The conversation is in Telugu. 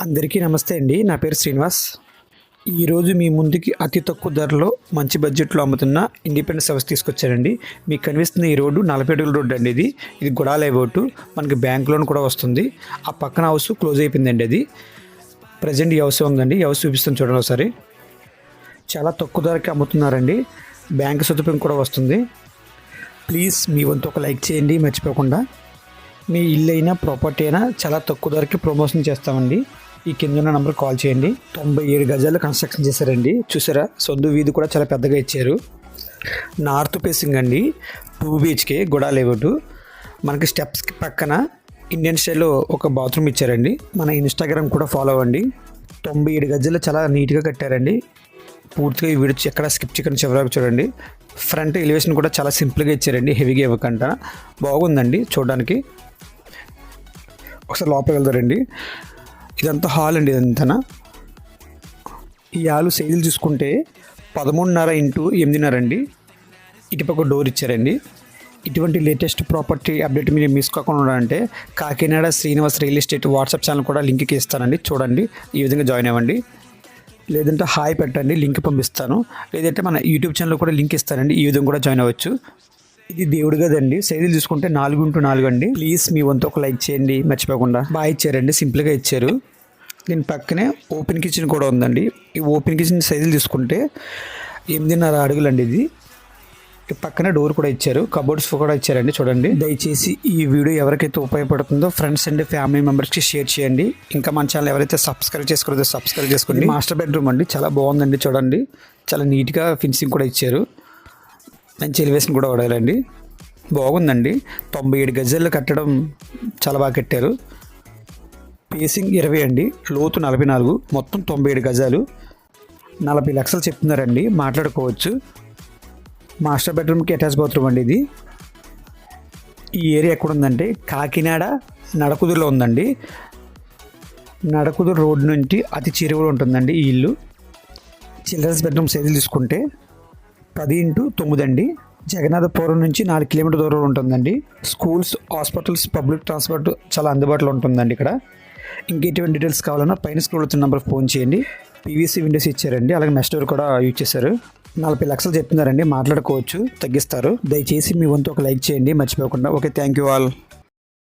అందరికీ నమస్తే అండి. నా పేరు శ్రీనివాస్. ఈరోజు మీ ముందుకి అతి తక్కువ ధరలో మంచి బడ్జెట్లో అమ్ముతున్న ఇండిపెండెన్స్ హౌస్ తీసుకొచ్చారండి మీకు కనిపిస్తున్న ఈ రోడ్డు నలభై అడుగుల రోడ్డు అండి ఇది. ఇది గుడాల రోడ్డు మనకి బ్యాంక్ లోన్ కూడా వస్తుంది. ఆ పక్కన హౌస్ క్లోజ్ అయిపోయిందండి అది. ప్రజెంట్ ఈ హౌస్ ఉందండి. ఈ హౌస్ చూపిస్తాను చూడండి ఒకసారి. చాలా తక్కువ ధరకి అమ్ముతున్నారండి. బ్యాంక్ సదుపాయం కూడా వస్తుంది. ప్లీజ్ మీ వంతు ఒక లైక్ చేయండి. మర్చిపోకుండా. మీ ఇల్లు అయినా ప్రాపర్టీ అయినా చాలా తక్కువ ధరకి ప్రమోషన్ చేస్తామండి. ఈ కింద ఉన్న నెంబర్ కాల్ చేయండి. తొంభై ఏడు గజాలు కన్స్ట్రక్షన్ చేశారండి. చూసారా? సొందు వీధి కూడా చాలా పెద్దగా ఇచ్చారు. నార్త్ ఫేసింగ్ అండి. టూ బీహెచ్కే గుడా లేఅవుట్ మనకి స్టెప్స్కి పక్కన ఇండియన్ స్టైల్లో ఒక బాత్రూమ్ ఇచ్చారండి. మన ఇన్స్టాగ్రామ్ కూడా ఫాలో అవ్వండి. తొంభై ఏడు గజాలు చాలా నీట్గా కట్టారండి. పూర్తిగా ఈ వీడియో ఎక్కడ స్కిప్ చికెన్ చివరకు చూడండి. ఫ్రంట్ ఎలివేషన్ కూడా చాలా సింపుల్గా ఇచ్చారండి. హెవీగా ఇవ్వకుండా బాగుందండి చూడడానికి. ఒకసారి లోపలికి వెళ్తారండి ఇదంతా హాల్ అండి ఇదంతా ఈ హాలు సైజులు చూసుకుంటే పదమూడున్నర ఇంటూ ఎనిమిదిన్నర అండి. ఇటుపక్క డోర్ ఇచ్చారండి. ఇటువంటి లేటెస్ట్ ప్రాపర్టీ అప్డేట్ మీరు మిస్ కాకుండా ఉండాలంటే Kakinada Srinivas real estate WhatsApp channel కూడా లింక్కి ఇస్తానండి. చూడండి ఈ విధంగా జాయిన్ అవ్వండి. లేదంటే హాయ్ పెట్టండి లింక్ పంపిస్తాను. లేదంటే మన యూట్యూబ్ ఛానల్ కూడా లింక్ ఇస్తానండి. ఈ విధంగా కూడా జాయిన్ అవ్వచ్చు. ఇది దేవుడు కదండి. సైజులు చూసుకుంటే నాలుగు ఇంటూ నాలుగు అండి. ప్లీజ్ మీ వంతు ఒక లైక్ చేయండి మర్చిపోకుండా. బాగా ఇచ్చారండి సింపుల్గా ఇచ్చారు. దీని పక్కనే ఓపెన్ కిచెన్ కూడా ఉందండి. ఈ ఓపెన్ కిచెన్ సైజులు చూసుకుంటే ఎనిమిదిన్నర అడుగులండి ఇది. ఈ పక్కన డోర్ కూడా ఇచ్చారు కబోర్డ్స్ కూడా ఇచ్చారండి చూడండి. దయచేసి ఈ వీడియో ఎవరికైతే ఉపయోగపడుతుందో ఫ్రెండ్స్ అండ్ ఫ్యామిలీ మెంబర్స్కి షేర్ చేయండి. ఇంకా మన ఛానల్ ఎవరైతే సబ్స్క్రైబ్ చేసుకోలేదో సబ్స్క్రైబ్ చేసుకోండి. మాస్టర్ బెడ్రూమ్ అండి చాలా బాగుందండి చూడండి. చాలా నీట్గా ఫినిషింగ్ కూడా ఇచ్చారు. మంచి ఎలివేషన్ కూడా వాడాలండి. బాగుందండి. తొంభై ఏడు గజాలు కట్టడం చాలా బాగా కట్టారు. పేసింగ్ ఇరవై అండి. లోతు నలభై నాలుగు మొత్తం తొంభై ఏడు గజాలు. నలభై లక్షలు చెప్తున్నారండి. మాట్లాడుకోవచ్చు. మాస్టర్ బెడ్రూమ్కి అటాచ్ బాత్రూమ్ అండి ఇది. ఈ ఏరియా ఎక్కడ ఉందంటే కాకినాడ నడకుదురులో ఉందండి. నడకుదురు రోడ్ నుంచి అతి చిరువులో ఉంటుందండి ఈ ఇల్లు. చిల్డ్రన్స్ బెడ్రూమ్ సైజులు తీసుకుంటే పది ఇంటూ తొమ్మిది అండి. జగన్నాథపురం నుంచి నాలుగు కిలోమీటర్ దూరంలో ఉంటుందండి. స్కూల్స్ హాస్పిటల్స్ పబ్లిక్ ట్రాన్స్పోర్ట్ చాలా అందుబాటులో ఉంటుందండి ఇక్కడ. ఇంకెటువంటి డీటెయిల్స్ కావాలన్నా పైన స్కూల్ వచ్చిన నెంబర్కి ఫోన్ చేయండి. పీవీసీ విండోస్ ఇచ్చారండి. అలాగే నెక్స్ట్ డోర్ కూడా యూజ్ చేశారు. నలభై లక్షలు చెప్తున్నారండి. మాట్లాడుకోవచ్చు తగ్గిస్తారు. దయచేసి మీ వంతు ఒక లైక్ చేయండి. మర్చిపోకుండా. Okay thank you all.